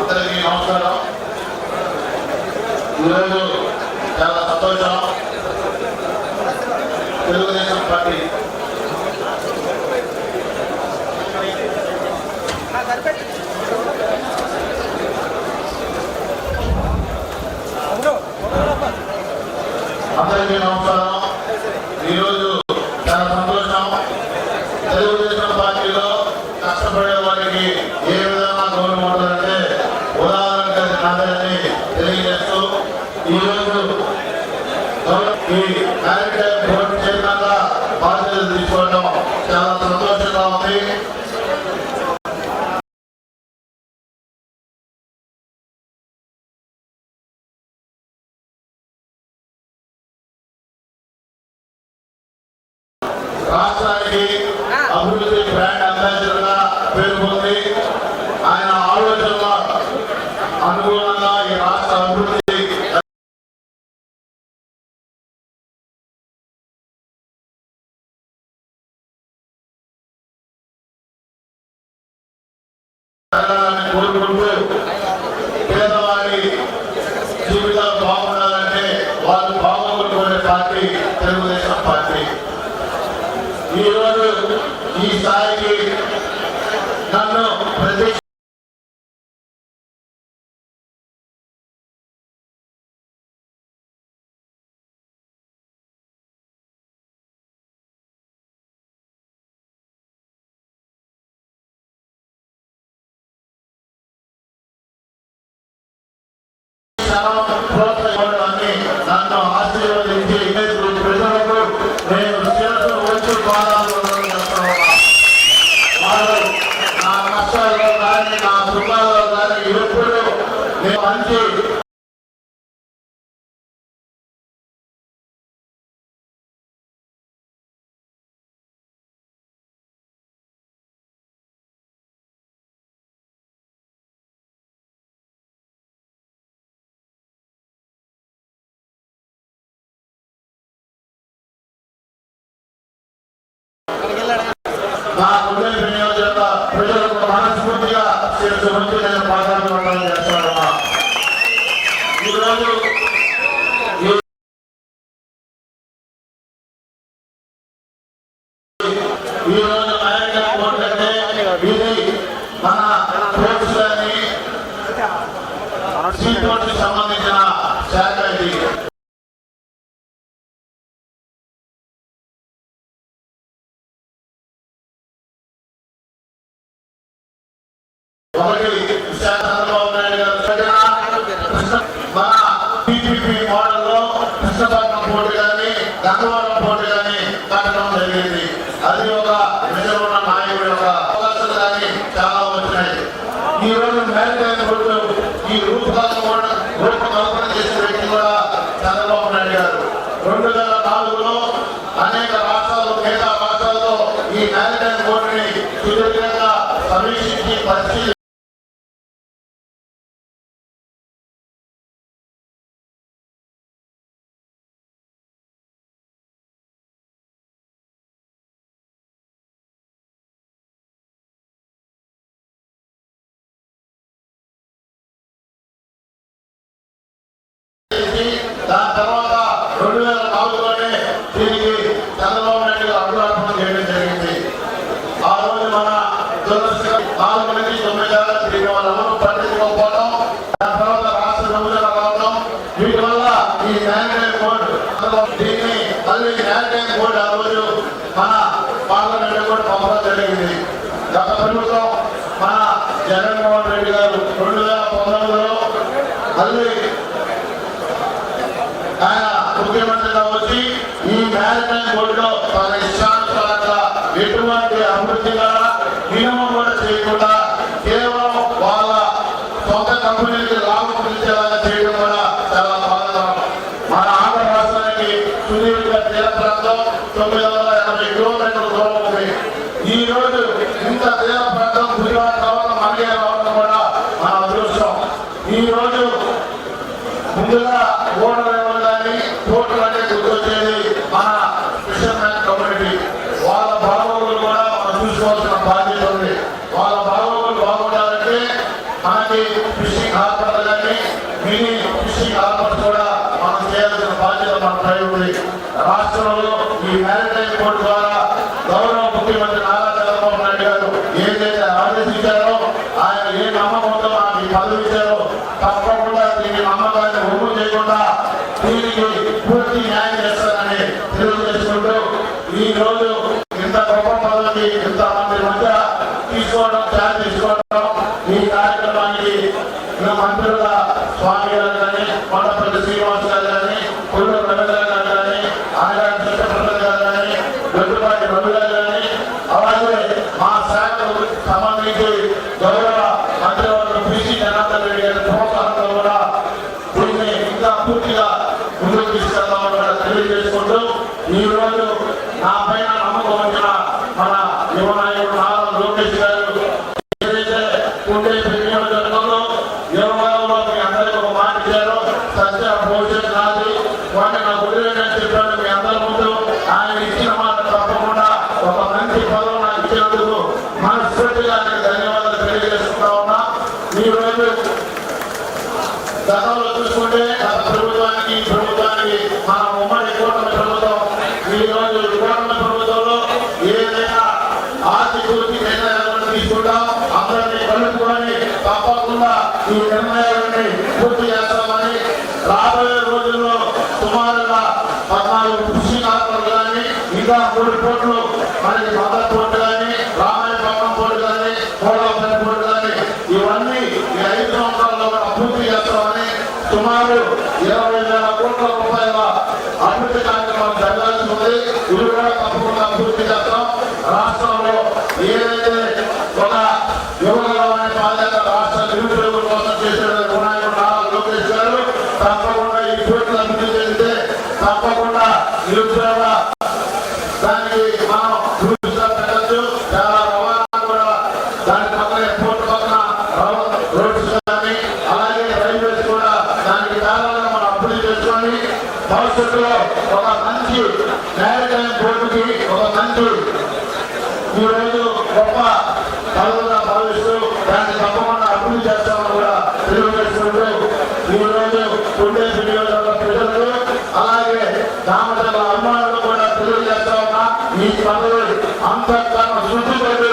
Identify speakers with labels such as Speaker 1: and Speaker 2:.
Speaker 1: అందరికీ నమస్కారం. ఈరోజు చాలా సంతోషం. తెలుగుదేశం పార్టీ. అందరికీ నమస్కారం ఈరోజు చాలా సంతోషం తెలుగుదేశం పార్టీలో కష్టపడే ఏ విధంగా గౌరవం ఉంటుందంటే ఉదాహరణ కాదని తెలియజేస్తూ ఈరోజు ఈ కార్యక్రమం పూర్తి చైర్మన్గా బాధ్యతలు తీసుకోవడం చాలా సంతోషంగా ఉంది. రాష్ట్రానికి అభివృద్ధి బ్రాండ్ అంబాసిడర్ పేరు పొంది ఆయన ఆలోచనల అనుగుణంగా ఈ రాష్ట్ర అభివృద్ధి జరగాలని కోరుకుంటూ పేదవాడి జీవితాలు బాగుండాలంటే వాళ్ళు బాగోగులుకునే పార్టీ తెలుగుదేశం పార్టీ ఈ రోజు ఈ స్థాయికి నన్ను ప్రతి Thank you. ఈ రోజు నాయకుల కోర్టు అంటే ఇది మన కోర్ట్స్ సంబంధించిన శాఖ ఇది ఒకటి విశాఖ చంద్రబాబు నాయుడు గారు మన టీడీపీ మోడల్లో కృష్ణపట్నం పోటీ కానీ గంగవరం పోటీ కానీ కట్టడం జరిగింది అది ఒక నిజమైన నాయకుడు యొక్క అవకాశాలు కానీ చాలా వచ్చినాయి ఈ రోజు మ్యారిటైన్ రోడ్డు ఈ రూపకల్పన కూడా రూపకల్పన చేసిన వ్యక్తి కూడా చంద్రబాబు నాయుడు గారు. రెండు వేల నాలుగులో అనేక రాష్ట్రాలు మిగతా రాష్ట్రాలతో ఈ మ్యారిటైన్ బోర్డుని సుదీర్ఘంగా సమీక్షించి పరిశీలి దాని తర్వాత రెండు వేల నాలుగులోనే దీనికి చంద్రబాబు నాయుడు గారు చేయడం జరిగింది. ఆ రోజు మన దురదృష్టకరం నాలుగు నుంచి తొమ్మిది వేల తిరిగి వాళ్ళందరూ పట్టించుకోకపోవడం దాని తర్వాత రాష్ట్ర విభజన కావడం వీటి వల్ల ఈ మ్యారిటైన్ బోర్డు దీన్ని మళ్ళీ మ్యారిటైన్ బోర్డు ఆ రోజు మన పార్లమెంట్ కూడా పంపడం జరిగింది. గత ప్రభుత్వం మన జగన్మోహన్ రెడ్డి గారు రెండు వేల పంతొమ్మిదిలో మళ్ళీ ఆయన ముఖ్యమంత్రిగా ఈ మ్యారిటైన్ బోర్డులో తన ఇష్టానుసారంగా ఎటువంటి అభివృద్ధి అభివృద్ధిగా నియమం కూడా చేయకుండా కేవలం వాళ్ళ సొంత కంపెనీకి లాభం పిలిచేలాగా చేయడం కూడా చాలా బాధాకరం. మన ఆంధ్ర రాష్ట్రానికి సుదీర్ఘ తీర ప్రాంతం తొమ్మిది వందల ఎనభై కిలోమీటర్ల దూరం ఉంది. ఈ రోజు ఇంత తీర ప్రాంతం గుజరాత్ తర్వాత మనకే రావడం కూడా మన అదృష్టం ఈ రోజు ముందుగా ఓడరేవులు కానీ కోట్లు అంటే గుర్తొచ్చేది మన ఫిషర్మెన్ కమ్యూనిటీ వాళ్ళ బాగోగులు కూడా మనం చూసుకోవాల్సిన మంది ఫిషింగ్ హార్బర్ కానీ మినీ ఫిషింగ్ హార్బర్ కూడా మనం చేయాల్సిన బాధ్యత మనపై ఉంది రాష్ట్రంలో ఈ మ్యారిటైమ్ కోర్టు ద్వారా గౌరవ ముఖ్యమంత్రి నారా చంద్రబాబు నాయుడు గారు ఏదైతే ఆదేశించారో ఆయన ఏ నమ్మకంతో నాకు ఈ పదవి ఇచ్చారో తప్పకుండా దీని నమ్మకాన్ని ఒమ్ము చేయకుండా దీనికి పూర్తి న్యాయం చేస్తారని తెలియజేసుకుంటూ ఈ రోజు ఇంత గొప్ప పదవికి ఇంత మంది మధ్య తీసుకోవడం ఈ కార్యక్రమానికి మన మంత్రుల స్వామి గారు కానీ కొండపల్లి శ్రీనివాస్ గారు కానీ కొల్లు రవీంద్ర గారు కానీ ఆంధ్ర కృష్ణప్రసాద్ గారు కానీ గొడ్డుపాటి రవి గారు కానీ అలాగే మా శాఖకు సంబంధించి గౌరవ మంత్రివర్గం పిసి జనార్దన్ రెడ్డి గారి ప్రోత్సాహంతో కూడా దీన్ని ఇంకా పూర్తిగా ముందుకు తీసుకెళ్తామని కూడా తెలియజేసుకుంటూ ఈ రోజు నా పైన నమ్మకం వచ్చిన మన యువ నాయకుడు నారా లోకేష్ గారు ఏదైతే ఉండే నియోజకవర్గంలో యువకులలో మీ అందరికీ ఒక మాట ఇచ్చారు. సత్య భవిష్యత్ నాది వాటిని నా గురువు చెప్పాను మీ అందరి ముందు ఆయన ఇచ్చిన మాట తప్పకుండా ఒక మంచి పదవి నాకు ఇచ్చినందుకు మనస్ఫూర్తిగా ఆయనకు ధన్యవాదాలు తెలియజేసుకుంటా ఉన్నా. ఈ రోజు గతంలో చూసుకుంటే ప్రభుత్వానికి ప్రభుత్వం ప్రభుత్వానికి మన ఉమ్మడి కూటమి ప్రభుత్వం ఈ రోజు ఈ కూటమి ప్రభుత్వంలో ఏదైనా ఆర్థిక వృద్ధి నిర్ణయాలను తీసుకుంటాం అందరినీ కలుపుకొని తప్పకుండా ఈ నిర్ణయాలని పూర్తి చేస్తామని రాబోయే రోజుల్లో సుమారుగా పద్నాలుగు కృషి కార్పొరేట్లు కానీ ఇంకా మూడు కోట్లు మనకి మదర్ పోర్టు కానీ రామాయపట్నం పోర్టు కానీ కోలాపల్లి పోర్టు కానీ ఇవన్నీ ఈ ఐదు సంవత్సరాల్లో కూడా పూర్తి చేస్తామని సుమారు ఇరవై వేల కోట్ల రూపాయల అభివృద్ధి కార్యక్రమాలు జరగాల్సి ఉంది ఇవి కూడా తప్పకుండా చేస్తాం. రాష్ట్రంలో ఏదైతే ఒక యువకులమైన బాధ్యత రాష్ట్ర నిరుద్యోగుల కోసం వినాయకుడు నారా లోకేష్ గారు తప్పకుండా ఈ కోట్లు అభివృద్ధి చేస్తే తప్పకుండా నిరుద్యోగ దానికి మనం ఉంది భవిష్యత్తులో ఒక మంచి న్యాయమైన కోర్టుకి ఒక మంచి ఈరోజు గొప్ప కళగా భావిస్తూ దాన్ని తప్పకుండా అభివృద్ధి చేస్తామని కూడా తెలియజేస్తున్నట్టు ఈరోజు ఉండేసి ప్రజలు అలాగే దామతల అభిమానులు కూడా తెలియజేస్తా ఉన్నా. ఈ పనులు అంతర్గత శుద్ధి రోజు